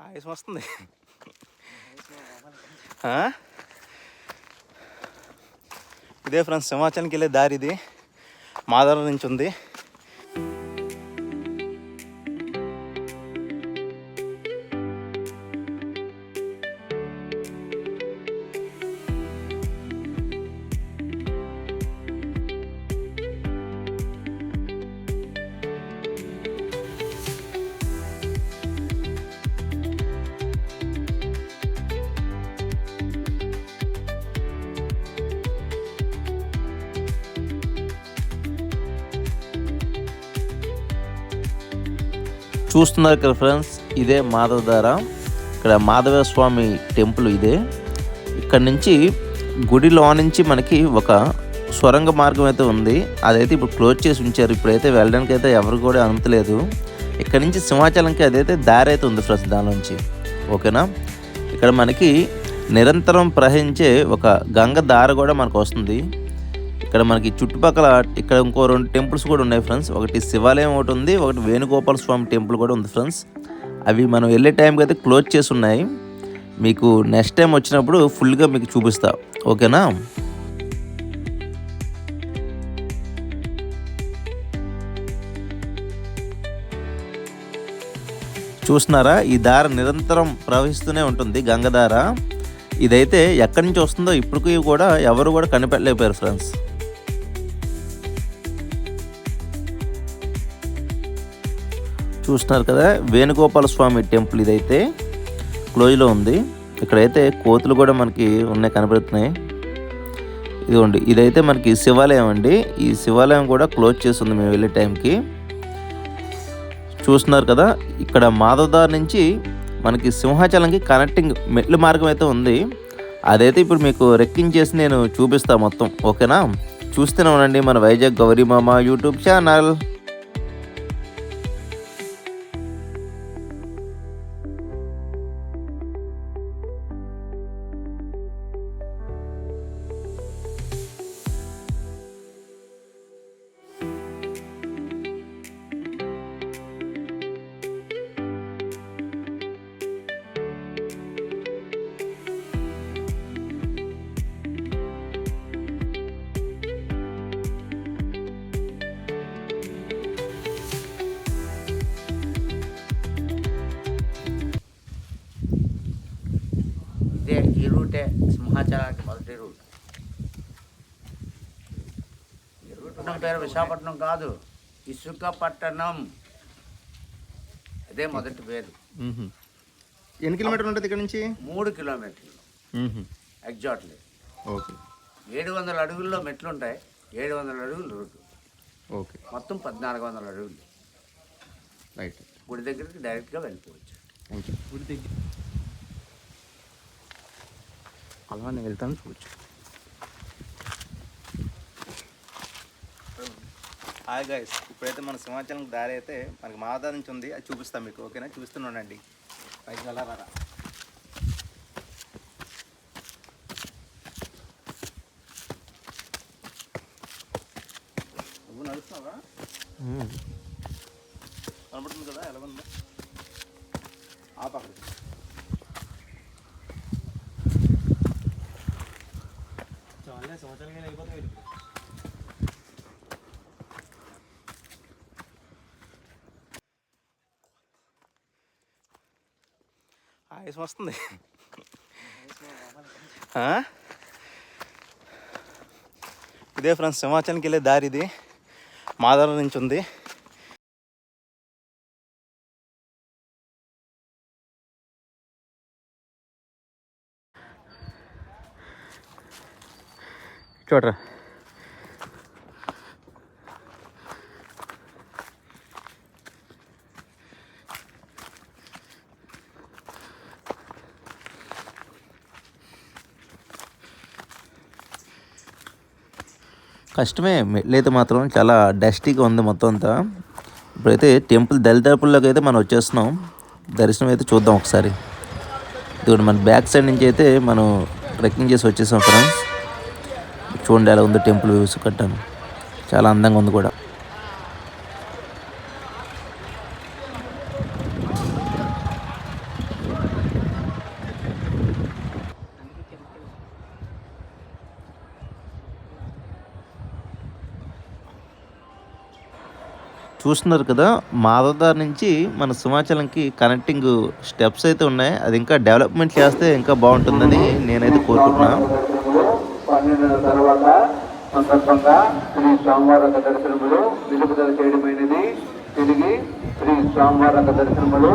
ఆయాసం వస్తుంది ఆ? ఇదే ఫ్రెండ్స్ సింహాచలంకి వెళ్ళే దారి ఇది. మాధవరం నుంచి ఉంది. చూస్తున్నారు కదా ఫ్రెండ్స్ ఇదే మాధవధార. ఇక్కడ మాధవ స్వామి టెంపుల్ ఇదే. ఇక్కడ నుంచి గుడిలో నుంచి మనకి ఒక సొరంగ మార్గం అయితే ఉంది. అదైతే ఇప్పుడు క్లోజ్ చేసి ఉంచారు. ఇప్పుడైతే వెళ్ళడానికి అయితే ఎవరు కూడా అనుమతి లేదు. ఇక్కడ నుంచి సింహాచలంకి అదైతే దారి అయితే ఉంది ఫ్రెండ్స్ దాని నుంచి. ఓకేనా? ఇక్కడ మనకి నిరంతరం ప్రవహించే ఒక గంగ దార కూడా మనకు వస్తుంది. ఇక్కడ మనకి చుట్టుపక్కల ఇక్కడ ఇంకో రెండు టెంపుల్స్ కూడా ఉన్నాయి ఫ్రెండ్స్. ఒకటి శివాలయం ఒకటి ఉంది ఒకటి వేణుగోపాల స్వామి టెంపుల్ కూడా ఉంది ఫ్రెండ్స్. అవి మనం వెళ్ళే టైంకి అయితే క్లోజ్ చేసి ఉన్నాయి. మీకు నెక్స్ట్ టైం వచ్చినప్పుడు ఫుల్గా మీకు చూపిస్తా. ఓకేనా? చూస్తున్నారా? ఈ దార నిరంతరం ప్రవహిస్తూనే ఉంటుంది గంగధార. ఇదైతే ఎక్కడి నుంచి వస్తుందో ఇప్పటికీ కూడా ఎవరు కూడా కనిపెట్టలేకపోయారు ఫ్రెండ్స్. చూస్తున్నారు కదా వేణుగోపాల స్వామి టెంపుల్ ఇదైతే క్లోజ్లో ఉంది. ఇక్కడైతే కోతులు కూడా మనకి ఉన్నాయి కనబడుతున్నాయి. ఇదిగోండి ఇదైతే మనకి శివాలయం అండి. ఈ శివాలయం కూడా క్లోజ్ చేస్తుంది మేము వెళ్ళే టైంకి. చూస్తున్నారు కదా ఇక్కడ మాధవదార్ నుంచి మనకి సింహాచలంకి కనెక్టింగ్ మెట్ల మార్గం అయితే ఉంది. అదైతే ఇప్పుడు మీకు రెక్కించేసి నేను చూపిస్తాను మొత్తం ఓకేనా? చూస్తూనే ఉండండి మన వైజాగ్ గౌరీమామ యూట్యూబ్ ఛానల్. ఇదే ఈ రూటే సింహాచలానికి మొదటి రూట్. ఈ రూట్ ఉన్న పేరు విశాఖపట్నం కాదు ఇసుకపట్టణం. అదే మొదటి పేరు. ఎన్ని కిలోమీటర్లు ఉంటుంది ఇక్కడ నుంచి? మూడు కిలోమీటర్లు. ఎగ్జాక్ట్లీ. ఓకే. ఏడు వందల అడుగుల్లో మెట్లు ఉంటాయి ఏడు వందల అడుగులు రూట్. ఓకే. మొత్తం పద్నాలుగు వందల అడుగులు. రైట్. గుడి దగ్గరికి డైరెక్ట్గా వెళ్ళిపోవచ్చు. థ్యాంక్ యూ గుడి దగ్గర. అలా నేను వెళ్తాను చూడొచ్చు హాయ్ గైస్ ఇప్పుడైతే మన సింహాచలం దారి అయితే మనకి మాదా నుంచి ఉంది. అది చూపిస్తాం మీకు ఓకేనా? చూస్తున్నానండి పైకి వెళ్ళారా నువ్వు నడుస్తున్నావా? కనబడుతుంది కదా? ఎలా ఉందా? ఆ పక్కన చాలా వస్తుంది. ఆ? ఇదే ఫ్రెండ్స్ సింహాచలంకి వెళ్ళే దారి ఇది. మాధవరం నుంచి ఉంది. చూడరా. కష్టమే మెట్లయితే మాత్రం చాలా డస్టీగా ఉంది మొత్తం అంతా. ఇప్పుడైతే టెంపుల్ దళితరపుల్లోకి అయితే మనం వచ్చేస్తున్నాం. దర్శనం అయితే చూద్దాం ఒకసారి. ఇప్పుడు మన బ్యాక్ సైడ్ నుంచి అయితే మనం ట్రెక్కింగ్ చేసి వచ్చేసాం ఫ్రెండ్స్. చూడండి ఎలా ఉందో టెంపుల్ వ్యూస్ కట్టాను. చాలా అందంగా ఉంది కూడా. చూస్తున్నారు కదా మాధవదార్ నుంచి మన సింహాచలంకి కనెక్టింగ్ స్టెప్స్ అయితే ఉన్నాయి. అది ఇంకా డెవలప్మెంట్ చేస్తే ఇంకా బాగుంటుందని నేనైతే కోరుకుంటున్నాను పన్నెండు తర్వాత సందర్భంగా శ్రీ స్వామివారి దర్శనములు నిలుపుదల చేయడమైనది. తిరిగి శ్రీ స్వామివారి దర్శనములు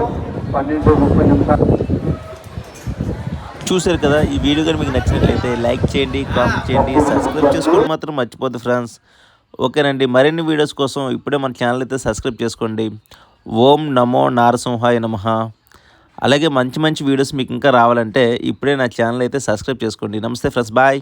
పన్నెండు ముప్పై నిమిషాలు. చూశారు కదా ఈ వీడియో కానీ మీకు నచ్చినట్లయితే లైక్ చేయండి కామెంట్ చేయండి సబ్స్క్రైబ్ చేసుకోవడం మాత్రం మర్చిపోద్దు ఫ్రెండ్స్. ఓకేనండి మరిన్ని వీడియోస్ కోసం ఇప్పుడే మన ఛానల్ అయితే సబ్స్క్రైబ్ చేసుకోండి. ఓం నమో నారసింహాయ నమ. అలాగే మంచి మంచి వీడియోస్ మీకు ఇంకా రావాలంటే ఇప్పుడే నా ఛానల్ అయితే సబ్స్క్రైబ్ చేసుకోండి. నమస్తే ఫ్రెండ్స్ బాయ్.